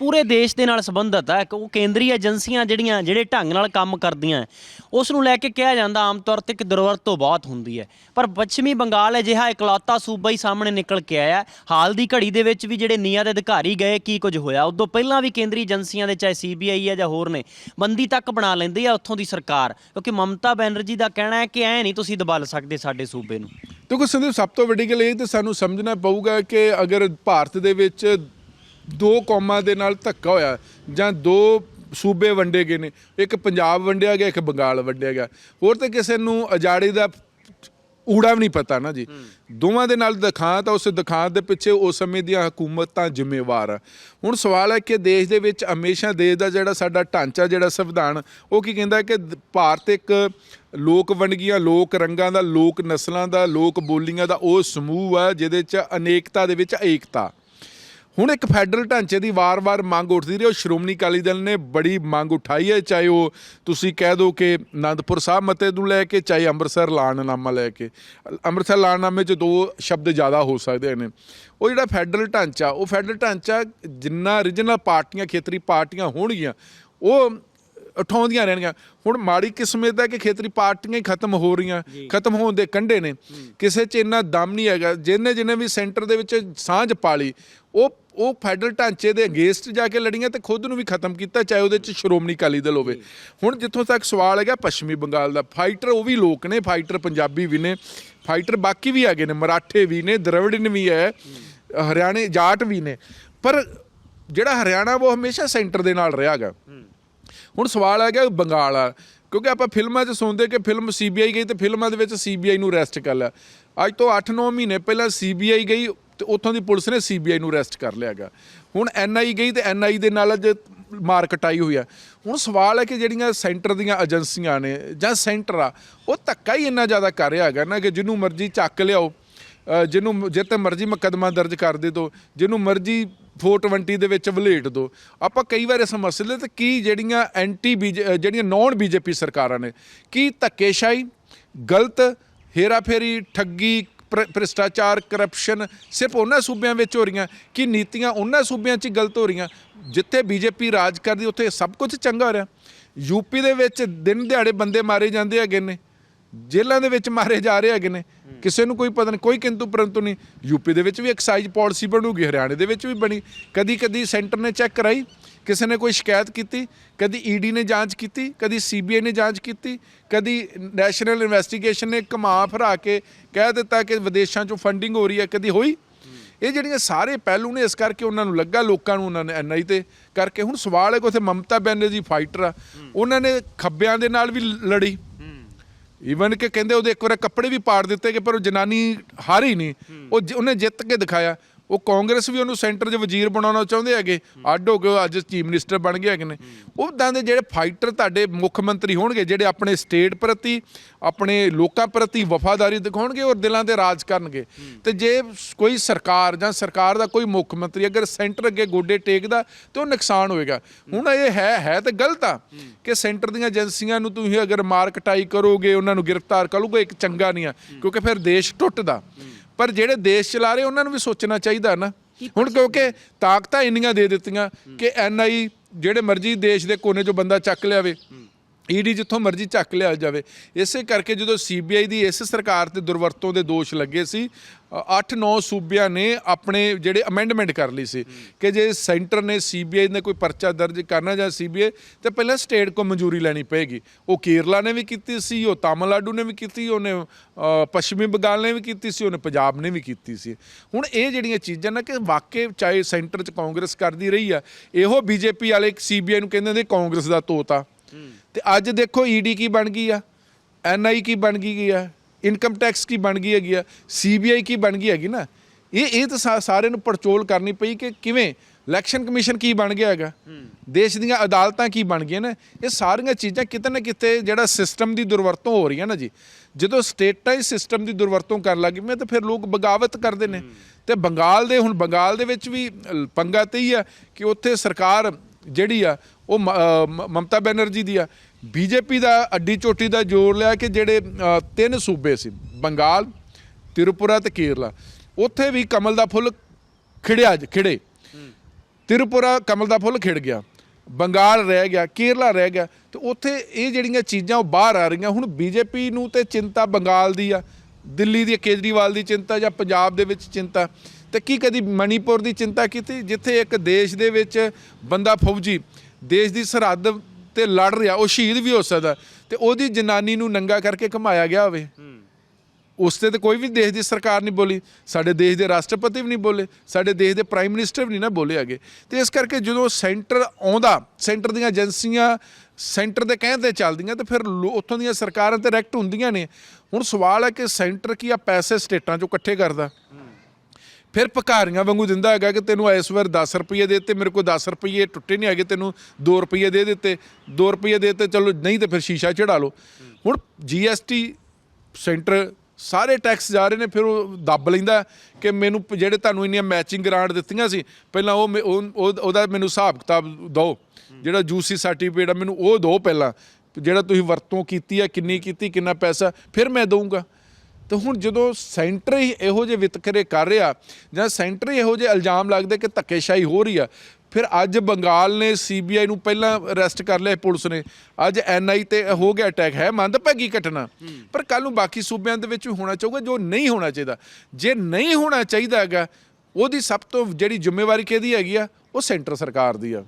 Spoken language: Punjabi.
ਪੂਰੇ ਦੇਸ਼ ਦੇ ਨਾਲ ਸੰਬੰਧਿਤ ਹੈ ਕਿ ਉਹ ਕੇਂਦਰੀ ਏਜੰਸੀਆਂ ਜਿਹੜੀਆਂ, ਜਿਹੜੇ ਢੰਗ ਨਾਲ ਕੰਮ ਕਰਦੀਆਂ ਉਸ ਨੂੰ ਲੈ ਕੇ ਕਿਹਾ ਜਾਂਦਾ ਆਮ ਤੌਰ ਤੇ ਕਿ ਦੁਰਵਰਤੋਂ ਬਹੁਤ ਹੁੰਦੀ ਹੈ ਪਰ ਪੱਛਮੀ ਬੰਗਾਲ ਅਜਿਹਾ ਇਕਲੌਤਾ ਸੂਬਾ ਹੀ ਸਾਹਮਣੇ ਨਿਕਲ ਕੇ ਆਇਆ ਹਾਲ ਦੀ ਘੜੀ ਦੇ ਵਿੱਚ ਵੀ ਜਿਹੜੇ ਨੀਆਂ ਦੇ ਅਧਿਕਾਰੀ ਗਏ, ਕੀ ਕੁਝ ਹੋਇਆ? ਉਦੋਂ ਪਹਿਲਾਂ ਵੀ ਕੇਂਦਰੀ ਏਜੰਸੀਆਂ ਦੇ, ਚਾਹੇ ਸੀਬੀਆਈ ਹੈ ਜਾਂ ਹੋਰ ਨੇ, ਬੰਦੀ ਤੱਕ ਬਣਾ ਲੈਂਦੀ ਆ ਉੱਥੋਂ ਦੀ ਸਰਕਾਰ। ਕਿਉਂਕਿ ਮਮਤਾ ਬੈਨਰਜੀ ਦਾ ਕਹਿਣਾ ਹੈ ਕਿ ਐ ਨਹੀਂ ਤੁਸੀਂ ਦਬਲ ਸਕਦੇ ਸਾਡੇ ਸੂਬੇ ਨੂੰ। ਦੇਖੋ, ਸੰਦੀਪ, ਸਭ ਤੋਂ ਵੱਡੀ ਗੱਲ ਇਹ ਤੇ ਸਾਨੂੰ ਸਮਝਣਾ ਪਊਗਾ ਕਿ ਅਗਰ ਭਾਰਤ ਦੇ ਵਿੱਚ ਦੋ ਕੌਮਾਂ ਦੇ ਨਾਲ ਧੱਕਾ ਹੋਇਆ ਜਾਂ ਦੋ ਸੂਬੇ ਵੰਡੇ ਗਏ ਨੇ ਇੱਕ ਪੰਜਾਬ ਵੰਡਿਆ ਗਿਆ ਇੱਕ ਬੰਗਾਲ ਵੰਡਿਆ ਗਿਆ। ਹੋਰ ਤੇ ਕਿਸੇ ਨੂੰ ਅਜਾੜੀ ਦਾ ਊੜਾ ਵੀ ਨਹੀਂ ਪਤਾ ਨਾ ਜੀ। ਦੋਵਾਂ ਦੇ ਨਾਲ ਦਿਖਾਂਤ ਆ ਉਸ ਦਿਖਾਂਤ ਦੇ ਪਿੱਛੇ ਉਸ ਸਮੇਂ ਦੀਆਂ ਹਕੂਮਤਾਂ ਜ਼ਿੰਮੇਵਾਰ ਆ। ਹੁਣ ਸਵਾਲ ਹੈ ਕਿ ਦੇਸ਼ ਦੇ ਵਿੱਚ ਹਮੇਸ਼ਾ ਦੇਸ਼ ਦਾ ਜਿਹੜਾ ਸਾਡਾ ਢਾਂਚਾ ਜਿਹੜਾ ਸੰਵਿਧਾਨ ਉਹ ਕੀ ਕਹਿੰਦਾ ਹੈ ਕਿ ਭਾਰਤ ਇੱਕ ਲੋਕ ਵੰਨਗੀਆਂ ਲੋਕ ਰੰਗਾਂ ਦਾ ਲੋਕ ਨਸਲਾਂ ਦਾ ਲੋਕ ਬੋਲੀਆਂ ਦਾ ਉਹ ਸਮੂਹ ਆ ਜਿਹਦੇ ਚ ਅਨੇਕਤਾ ਦੇ ਵਿੱਚ ਏਕਤਾ। ਹੁਣ ਇੱਕ ਫੈਡਰਲ ਢਾਂਚੇ ਦੀ ਵਾਰ-ਵਾਰ ਮੰਗ ਉੱਠਦੀ ਰਹੀ, ਉਹ ਸ਼੍ਰੋਮਣੀ ਅਕਾਲੀ ਦਲ ਨੇ ਬੜੀ ਮੰਗ ਉਠਾਈ ਹੈ, ਚਾਹੇ ਉਹ ਤੁਸੀਂ ਕਹਿ ਦਿਓ ਕਿ ਆਨੰਦਪੁਰ ਸਾਹਿਬ ਮਤੇ ਨੂੰ ਲੈ ਕੇ, ਚਾਹੇ ਅੰਮ੍ਰਿਤਸਰ ਲਾਣਨਾਮਾ ਲੈ ਕੇ। ਅੰਮ੍ਰਿਤਸਰ ਲਾਣਨਾਮੇ 'ਚ ਦੋ ਸ਼ਬਦ ਜ਼ਿਆਦਾ ਹੋ ਸਕਦੇ ਨੇ। ਉਹ ਜਿਹੜਾ ਫੈਡਰਲ ਢਾਂਚਾ, ਉਹ ਫੈਡਰਲ ਢਾਂਚਾ ਜਿੰਨਾ ਰੀਜਨਲ ਪਾਰਟੀਆਂ, ਖੇਤਰੀ ਪਾਰਟੀਆਂ ਹੋਣਗੀਆਂ, ਉਹ ਉਠਾਉਂਦੀਆਂ ਰਹਿਣਗੀਆਂ। ਹੁਣ ਮਾੜੀ ਕਿਸਮਤ ਹੈ ਕਿ ਖੇਤਰੀ ਪਾਰਟੀਆਂ ਹੀ ਖਤਮ ਹੋ ਰਹੀਆਂ ਖਤਮ ਹੋਣ ਦੇ ਕੰਢੇ ਨੇ। ਕਿਸੇ 'ਚ ਇੰਨਾ ਦਮ ਨਹੀਂ ਹੈਗਾ। ਜਿਹਨੇ ਜਿਹਨੇ ਵੀ ਸੈਂਟਰ ਦੇ ਵਿੱਚ ਸਾਂਝ ਪਾਲੀ ਉਹ ਉਹ ਫੈਡਰਲ ਢਾਂਚੇ ਦੇ ਅਗੇਂਸਟ ਜਾ ਕੇ ਲੜੀਆਂ ਤੇ ਖੁਦ ਨੂੰ ਵੀ ਖਤਮ ਕੀਤਾ ਚਾਹੇ ਉਹਦੇ 'ਚ ਸ਼੍ਰੋਮਣੀ ਅਕਾਲੀ ਦਲ ਹੋਵੇ। ਹੁਣ ਜਿੱਥੋਂ ਤੱਕ ਸਵਾਲ ਹੈਗਾ ਪੱਛਮੀ ਬੰਗਾਲ ਦਾ। ਫਾਈਟਰ ਉਹ ਵੀ ਲੋਕ ਨੇ ਫਾਈਟਰ ਪੰਜਾਬੀ ਵੀ ਨੇ ਫਾਈਟਰ ਬਾਕੀ ਵੀ ਹੈਗੇ ਨੇ ਮਰਾਠੇ ਵੀ ਨੇ ਦਰਵੜਨ ਵੀ ਹੈ ਹਰਿਆਣੇ ਜਾਟ ਵੀ ਨੇ। ਪਰ ਜਿਹੜਾ ਹਰਿਆਣਾ ਉਹ ਹਮੇਸ਼ਾ ਸੈਂਟਰ ਦੇ ਨਾਲ ਰਿਹਾਗਾ ਹੁਣ ਸਵਾਲ ਆ ਗਿਆ ਬੰਗਾਲ ਆ ਕਿਉਂਕਿ ਆਪਾਂ ਫਿਲਮਾਂ 'ਚ ਸੁਣਦੇ ਕਿ ਫਿਲਮ ਸੀਬੀਆਈ ਗਈ ਤੇ ਫਿਲਮਾਂ ਦੇ ਵਿੱਚ ਸੀਬੀਆਈ ਨੂੰ ਅਰੈਸਟ ਕਰ ਲਿਆ। ਅੱਜ ਤੋਂ 8-9 ਮਹੀਨੇ ਪਹਿਲਾਂ ਸੀਬੀਆਈ ਗਈ ਤੇ ਉੱਥੋਂ ਦੀ ਪੁਲਿਸ ਨੇ ਸੀਬੀਆਈ ਨੂੰ ਅਰੈਸਟ ਕਰ ਲਿਆਗਾ ਹੁਣ ਐਨਆਈ ਗਈ ਤੇ ਐਨਆਈ ਦੇ ਨਾਲ ਅੱਜ ਮਾਰ ਕਟਾਈ ਹੋਈ ਆ। ਹੁਣ ਸਵਾਲ ਹੈ ਕਿ ਜਿਹੜੀਆਂ ਸੈਂਟਰ ਦੀਆਂ ਏਜੰਸੀਆਂ ਨੇ ਜਾਂ ਸੈਂਟਰ ਆ, ਉਹ ਧੱਕਾ ਹੀ ਇੰਨਾ ਜ਼ਿਆਦਾ ਕਰ ਰਿਹਾ ਹੈਗਾ ਨਾ ਕਿ ਜਿਹਨੂੰ ਮਰਜ਼ੀ ਚੱਕ ਲਿਆਓ। ਜਿਹਨੂੰ ਜਿੱਤੇ ਮਰਜ਼ੀ ਮੁਕੱਦਮਾ ਦਰਜ ਕਰ ਦੇ ਦੋ, ਜਿਹਨੂੰ ਮਰਜ਼ੀ 420 ਦੇ ਵਿੱਚ ਵਲੇਟ ਦੋ। ਆਪਾਂ ਕਈ ਵਾਰ ਇਸ ਮਸਲੇ ਤੇ ਕੀ ਜਿਹੜੀਆਂ ਐਂਟੀ ਜਿਹੜੀਆਂ ਨੌਨ ਬੀਜੇਪੀ ਸਰਕਾਰਾਂ ਨੇ, ਕੀ ਧੱਕੇਸ਼ਾਹੀ, ਗਲਤ, ਹੇਰਾਫੇਰੀ, ਠੱਗੀ ਭ੍ਰ- ਭ੍ਰਿਸ਼ਟਾਚਾਰ ਕਰਪਸ਼ਨ ਸਿਰਫ ਉਹਨਾਂ ਸੂਬਿਆਂ ਵਿੱਚ ਹੋ ਰਹੀਆਂ, ਕਿ ਨੀਤੀਆਂ ਉਹਨਾਂ ਸੂਬਿਆਂ 'ਚ ਗਲਤ ਹੋ ਰਹੀਆਂ? ਜਿੱਥੇ ਬੀਜੇਪੀ ਰਾਜ ਕਰਦੀ, ਉੱਥੇ ਸਭ ਕੁਝ ਚੰਗਾ ਹੋ ਰਿਹਾ। ਯੂਪੀ ਦੇ ਵਿੱਚ ਦਿਨ ਦਿਹਾੜੇ ਬੰਦੇ ਮਾਰੇ ਜਾਂਦੇ ਹੈਗੇ ਨੇ। ਜੇਲ੍ਹਾਂ ਦੇ ਵਿੱਚ ਮਾਰੇ ਜਾ ਰਹੇ ਹੈਗੇ ਨੇ। ਕਿਸੇ ਨੂੰ ਕੋਈ ਪਤਾ ਨਹੀਂ, ਕੋਈ ਕਿੰਤੂ ਪਰੰਤੂ ਨਹੀਂ। ਯੂਪੀ ਦੇ ਵਿੱਚ ਵੀ ਐਕਸਾਈਜ਼ ਪਾਲਿਸੀ ਬਣੂਗੀ, ਹਰਿਆਣੇ ਦੇ ਵਿੱਚ ਵੀ ਬਣੀ। ਕਦੀ ਕਦੀ ਸੈਂਟਰ ਨੇ ਚੈੱਕ ਕਰਾਈ, ਕਿਸੇ ਨੇ ਕੋਈ ਸ਼ਿਕਾਇਤ ਕੀਤੀ, ਕਦੀ ਈਡੀ ਨੇ ਜਾਂਚ ਕੀਤੀ, ਕਦੀ ਸੀਬੀਆਈ ਨੇ ਜਾਂਚ ਕੀਤੀ, ਕਦੀ ਨੈਸ਼ਨਲ ਇਨਵੈਸਟੀਗੇਸ਼ਨ ਨੇ ਘੁਮਾ ਫਰਾ ਕੇ ਕਹਿ ਦਿੱਤਾ ਕਿ ਵਿਦੇਸ਼ਾਂ 'ਚੋਂ ਫੰਡਿੰਗ ਹੋ ਰਹੀ ਹੈ, ਕਦੀ ਹੋਈ। ਇਹ ਜਿਹੜੀਆਂ ਸਾਰੇ ਪਹਿਲੂ ਨੇ, ਇਸ ਕਰਕੇ ਉਹਨਾਂ ਨੂੰ ਲੱਗਾ, ਲੋਕਾਂ ਨੂੰ ਉਹਨਾਂ ਨੇ ਐਨਆਈ ਤੇ ਕਰਕੇ। ਹੁਣ ਸਵਾਲ ਹੈ ਕਿ ਉੱਥੇ ਮਮਤਾ ਬੈਨਰਜੀ ਫਾਈਟਰ ਆ। ਉਹਨਾਂ ਨੇ ਖੱਬਿਆਂ ਦੇ ਨਾਲ ਵੀ ਲੜੀ। ਈਵਨ ਕਿ ਕਹਿੰਦੇ ਉਹਦੇ ਇੱਕ ਵਾਰ ਕੱਪੜੇ ਵੀ ਪਾੜ ਦਿੱਤੇ ਕਿ ਪਰ ਉਹ ਜਨਾਨੀ ਹਾਰੀ ਨਹੀਂ। ਉਹ ਜ- ਉਹਨੇ ਜਿੱਤ ਕੇ ਦਿਖਾਇਆ। ਉਹ ਕਾਂਗਰਸ ਵੀ ਉਹਨੂੰ ਸੈਂਟਰ 'ਚ ਵਜ਼ੀਰ ਬਣਾਉਣਾ ਚਾਹੁੰਦੇ ਹੈਗੇ। ਅੱਡ ਹੋ ਕੇ ਉਹ ਅੱਜ ਚੀਫ ਮਿਨਿਸਟਰ ਬਣ ਗਏ ਹੈਗੇ ਨੇ। ਉਹਦਾਂ ਦੇ ਜਿਹੜੇ ਫਾਈਟਰ ਤੁਹਾਡੇ ਮੁੱਖ ਮੰਤਰੀ ਹੋਣਗੇ, ਜਿਹੜੇ ਆਪਣੇ ਸਟੇਟ ਪ੍ਰਤੀ, ਆਪਣੇ ਲੋਕਾਂ ਪ੍ਰਤੀ ਵਫਾਦਾਰੀ ਦਿਖਾਉਣਗੇ ਔਰ ਦਿਲਾਂ ਤੇ ਰਾਜ ਕਰਨਗੇ। ਤੇ ਜੇ ਕੋਈ ਸਰਕਾਰ ਜਾਂ ਸਰਕਾਰ ਦਾ ਕੋਈ ਮੁੱਖ ਮੰਤਰੀ ਅਗਰ ਸੈਂਟਰ ਅੱਗੇ ਗੋਡੇ ਟੇਕਦਾ, ਤੇ ਉਹ ਨੁਕਸਾਨ ਹੋਏਗਾ। ਹੁਣ ਇਹ ਹੈ ਹੈ ਤੇ ਗਲਤ ਆ ਕਿ ਸੈਂਟਰ ਦੀਆਂ ਏਜੰਸੀਆਂ ਨੂੰ ਤੁਸੀਂ ਅਗਰ ਮਾਰ ਕਟਾਈ ਕਰੋਗੇ, ਉਹਨਾਂ ਨੂੰ ਗ੍ਰਿਫਤਾਰ ਕਰੋਗੇ, ਇੱਕ ਚੰਗਾ ਨਹੀਂ ਆ। ਕਿਉਂਕਿ ਫਿਰ ਦੇਸ਼ ਟੁੱਟਦਾ। ਪਰ ਜਿਹੜੇ ਦੇਸ਼ ਚਲਾ ਰਹੇ ਉਹਨਾਂ ਨੂੰ ਵੀ ਸੋਚਣਾ ਚਾਹੀਦਾ ਨਾ। ਹੁਣ ਕਿਉਂਕਿ ਤਾਕਤਾਂ ਇੰਨੀਆਂ ਦੇ ਦਿੱਤੀਆਂ ਕਿ ਐਨਆਈ ਜਿਹੜੇ ਮਰਜ਼ੀ ਦੇਸ਼ ਦੇ ਕੋਨੇ 'ਚੋਂ ਬੰਦਾ ਚੱਕ ਲਿਆਵੇ। ਈਡੀ ਜਿੱਥੋਂ ਮਰਜ਼ੀ ਚੱਕ ਲਿਆ ਜਾਵੇ। ਇਸੇ ਕਰਕੇ ਜਦੋਂ ਸੀਬੀਆਈ ਦੀ ਇਸ ਸਰਕਾਰ ਤੇ ਦੁਰਵਰਤੋਂ ਦੇ ਦੋਸ਼ ਲੱਗੇ ਸੀ 8-9 ਸੂਬਿਆਂ ਨੇ ਆਪਣੇ ਜਿਹੜੇ ਅਮੈਂਡਮੈਂਟ ਕਰ ਲਈ ਸੀ ਕਿ ਜੇ ਸੈਂਟਰ ਨੇ ਸੀਬੀਆਈ ਨੇ ਕੋਈ ਪਰਚਾ ਦਰਜ ਕਰਨਾ ਜਾਂ ਸੀਬੀਆਈ, ਤੇ ਪਹਿਲਾਂ ਸਟੇਟ ਕੋ ਮਨਜ਼ੂਰੀ ਲੈਣੀ ਪਏਗੀ। ਉਹ ਕੇਰਲਾ ਨੇ ਵੀ ਕੀਤੀ ਸੀ, ਉਹ ਤਾਮਿਲਨਾਡੂ ਨੇ ਵੀ ਕੀਤੀ, ਉਹਨੇ ਪੱਛਮੀ ਬੰਗਾਲ ਨੇ ਵੀ ਕੀਤੀ ਸੀ, ਉਹਨੇ ਪੰਜਾਬ ਨੇ ਵੀ ਕੀਤੀ ਸੀ। ਹੁਣ ਇਹ ਜਿਹੜੀਆਂ ਚੀਜ਼ਾਂ ਨਾ ਕਿ ਵਾਕਈ ਚਾਹੇ ਸੈਂਟਰ 'ਚ ਕਾਂਗਰਸ ਕਰਦੀ ਰਹੀ ਆ, ਇਹੋ ਬੀਜੇਪੀ ਵਾਲੇ ਸੀਬੀਆਈ ਨੂੰ ਕਹਿੰਦੇ ਨੇ ਕਾਂਗਰਸ ਦਾ ਤੋਤਾ। ਤੇ ਅੱਜ ਦੇਖੋ ਈਡੀ ਕੀ ਬਣ ਗਈ ਆ? ਐਨਆਈ ਕੀ ਬਣ ਗਈ ਆ? ਇਨਕਮ ਟੈਕਸ ਕੀ ਬਣ ਗਈ ਹੈਗੀ ਆ? ਸੀਬੀਆਈ ਕੀ ਬਣ ਗਈ ਹੈਗੀ ਨਾ? ਇਹ ਇਹ ਤਾਂ ਸਾਰੇ ਨੂੰ ਪੜਚੋਲ ਕਰਨੀ ਪਈ ਕਿ ਕਿਵੇਂ? ਇਲੈਕਸ਼ਨ ਕਮਿਸ਼ਨ ਕੀ ਬਣ ਗਿਆ ਹੈਗਾ? ਦੇਸ਼ ਦੀਆਂ ਅਦਾਲਤਾਂ ਕੀ ਬਣ ਗਈਆਂ ਨੇ? ਇਹ ਸਾਰੀਆਂ ਚੀਜ਼ਾਂ ਕਿਤੇ ਨਾ ਕਿਤੇ ਜਿਹੜਾ ਸਿਸਟਮ ਦੀ ਦੁਰਵਰਤੋਂ ਹੋ ਰਹੀ ਹੈ ਨਾ ਜੀ। ਜਦੋਂ ਸਟੇਟਾਂ ਇਸ ਸਿਸਟਮ ਦੀ ਦੁਰਵਰਤੋਂ ਕਰਨ ਲੱਗ ਗਈਆਂ ਤਾਂ ਫਿਰ ਲੋਕ ਬਗਾਵਤ ਕਰਦੇ ਨੇ। ਤੇ ਬੰਗਾਲ ਦੇ, ਹੁਣ ਬੰਗਾਲ ਦੇ ਵਿੱਚ ਵੀ ਪੰਗਾ ਤੇ ਹੀ ਆ ਕਿ ਉੱਥੇ ਸਰਕਾਰ ਜਿਹੜੀ ਆ ਉਹ ਮ- ਮਮਤਾ ਬੈਨਰਜੀ ਦੀ ਆ। ਬੀਜੇਪੀ ਦਾ ਅੱਡੀ ਚੋਟੀ ਦਾ ਜ਼ੋਰ ਲਿਆ ਕਿ ਜਿਹੜੇ ਤਿੰਨ ਸੂਬੇ ਸੀ, ਬੰਗਾਲ, ਤਿਰੂਪੁਰਾ ਤੇ ਕੇਰਲਾ। ਉੱਥੇ ਵੀ ਕਮਲ ਦਾ ਫੁੱਲ ਖਿੜਿਆ ਖਿੜੇ। ਤਿਰਪੁਰਾ ਕਮਲ ਦਾ ਫੁੱਲ ਖਿੜ ਗਿਆ। ਬੰਗਾਲ ਰਹਿ ਗਿਆ, ਕੇਰਲਾ ਰਹਿ ਗਿਆ। ਤੇ ਉੱਥੇ ਇਹ ਜਿਹੜੀਆਂ ਚੀਜ਼ਾਂ ਉਹ ਬਾਹਰ ਆ ਰਹੀਆਂ। ਹੁਣ ਬੀਜੇਪੀ ਨੂੰ ਤੇ ਚਿੰਤਾ ਬੰਗਾਲ ਦੀ ਆ। ਦਿੱਲੀ ਦੀ ਕੇਜਰੀਵਾਲ ਦੀ ਚਿੰਤਾ ਜਾਂ ਪੰਜਾਬ ਦੇ ਵਿੱਚ ਚਿੰਤਾ। ਤੇ ਕੀ ਕਦੀ ਮਣੀਪੁਰ ਦੀ ਚਿੰਤਾ ਕੀਤੀ? ਜਿੱਥੇ ਇੱਕ ਦੇਸ਼ ਦੇ ਵਿੱਚ ਬੰਦਾ ਫੌਜੀ ਦੇਸ਼ ਦੀ ਸਰਹੱਦ ਤੇ ਲੜ ਰਿਹਾ ਉਹ ਸ਼ਹੀਦ ਵੀ ਹੋ ਸਕਦਾ ਤੇ ਉਹਦੀ ਜਨਾਨੀ ਨੂੰ ਨੰਗਾ ਕਰਕੇ ਘਮਾਇਆ ਗਿਆ ਹੋਵੇ। ਉਸ ਤੇ ਤਾਂ ਕੋਈ ਵੀ ਦੇਸ਼ ਦੀ ਸਰਕਾਰ ਨਹੀਂ ਬੋਲੀ ਸਾਡੇ ਦੇਸ਼ ਦੇ ਰਾਸ਼ਟਰਪਤੀ ਵੀ ਨਹੀਂ ਬੋਲੇ ਸਾਡੇ ਦੇਸ਼ ਦੇ ਪ੍ਰਾਈਮ ਮਿਨਿਸਟਰ ਵੀ ਨਹੀਂ ਨਾ ਬੋਲੇ ਹੈਗੇ। ਤੇ ਇਸ ਕਰਕੇ ਜਦੋਂ ਸੈਂਟਰ ਆਉਂਦਾ ਸੈਂਟਰ ਦੀਆਂ ਏਜੰਸੀਆਂ ਸੈਂਟਰ ਦੇ ਕਹਿਣ ਤੇ ਚੱਲਦੀਆਂ ਤੇ ਫਿਰ ਉੱਥੋਂ ਦੀਆਂ ਸਰਕਾਰਾਂ ਤੇ ਰੈਕਟ ਹੁੰਦੀਆਂ ਨੇ। ਹੁਣ ਸਵਾਲ ਹੈ ਕਿ ਸੈਂਟਰ ਕੀ ਆ ਪੈਸੇ ਸਟੇਟਾਂ ਚੋਂ ਇਕੱਠੇ ਕਰਦਾ? ਫਿਰ ਭਿਖਾਰੀਆਂ ਵਾਂਗੂ ਦਿੰਦਾ ਹੈਗਾ ਕਿ ਤੈਨੂੰ ਇਸ ਵਾਰ 10 ਰੁਪਏ ਦੇ ਦਿੱਤੇ, ਮੇਰੇ ਕੋਲ 10 ਰੁਪਏ ਟੁੱਟੇ ਨਹੀਂ ਹੈਗੇ, ਤੈਨੂੰ 2 ਰੁਪਏ ਦੇ ਦਿੱਤੇ। 2 ਰੁਪਏ ਦੇ ਦਿੱਤੇ, ਚਲੋ ਨਹੀਂ ਤੇ ਫਿਰ ਸ਼ੀਸ਼ਾ ਚੜਾ ਲਓ। ਹੁਣ ਜੀਐਸਟੀ ਸੈਂਟਰ ਸਾਰੇ ਟੈਕਸ ਜਾ ਰਹੇ ਨੇ, ਫਿਰ ਉਹ ਦੱਬ ਲੈਂਦਾ ਕਿ ਮੈਨੂੰ ਜਿਹੜੇ ਤੁਹਾਨੂੰ ਇੰਨੀਆਂ ਮੈਚਿੰਗ ਗ੍ਰਾਂਟ ਦਿੱਤੀਆਂ ਸੀ, ਪਹਿਲਾਂ ਉਹ ਮੇ- ਉਹ- ਉਹ- ਉਹਦਾ ਮੈਨੂੰ ਹਿਸਾਬ ਕਿਤਾਬ ਦਿਓ। ਜਿਹੜਾ ਜੂਸੀ ਸਰਟੀਫਿਕੇਟ ਆ, ਮੈਨੂੰ ਉਹ ਦਿਓ ਪਹਿਲਾਂ। ਜਿਹੜਾ ਤੁਸੀਂ ਵਰਤੋਂ ਕੀਤੀ ਆ, ਕਿੰਨੀ ਕੀਤੀ, ਕਿੰਨਾ ਪੈਸਾ, ਫਿਰ ਮੈਂ ਦਊਂਗਾ। ਤੇ ਹੁਣ ਜਦੋਂ ਸੈਂਟਰ ਹੀ ਇਹੋ ਜਿਹੇ ਵਿਤਕਰੇ ਕਰ ਰਿਹਾ, ਜਾਂ ਸੈਂਟਰ ਹੀ ਇਹੋ ਜਿਹੇ ਇਲਜ਼ਾਮ ਲੱਗਦੇ ਕਿ ਧੱਕੇਸ਼ਾਹੀ ਹੋ ਰਹੀ ਆ, ਫਿਰ ਅੱਜ ਬੰਗਾਲ ਨੇ ਸੀਬੀਆਈ ਨੂੰ ਪਹਿਲਾਂ ਅਰੈਸਟ ਕਰ ਲਿਆ ਪੁਲਿਸ ਨੇ। ਅੱਜ ਐਨਆਈ ਤੇ ਹੋ ਗਿਆ ਅਟੈਕ ਹੈ ਮੰਦਭਾਗੀ ਘਟਨਾ? ਪਰ ਕੱਲ ਨੂੰ ਬਾਕੀ ਸੂਬਿਆਂ ਦੇ ਵਿੱਚ ਵੀ ਹੋਣਾ ਚਾਹੂਗਾ ਜੋ ਨਹੀਂ ਹੋਣਾ ਚਾਹੀਦਾ। ਜੇ ਨਹੀਂ ਹੋਣਾ ਚਾਹੀਦਾ ਹੈਗਾ, ਉਹਦੀ ਸਭ ਤੋਂ ਜਿਹੜੀ ਜ਼ਿੰਮੇਵਾਰੀ ਕਿਹਦੀ ਹੈਗੀ ਆ? ਉਹ ਸੈਂਟਰ ਸਰਕਾਰ ਦੀ ਆ।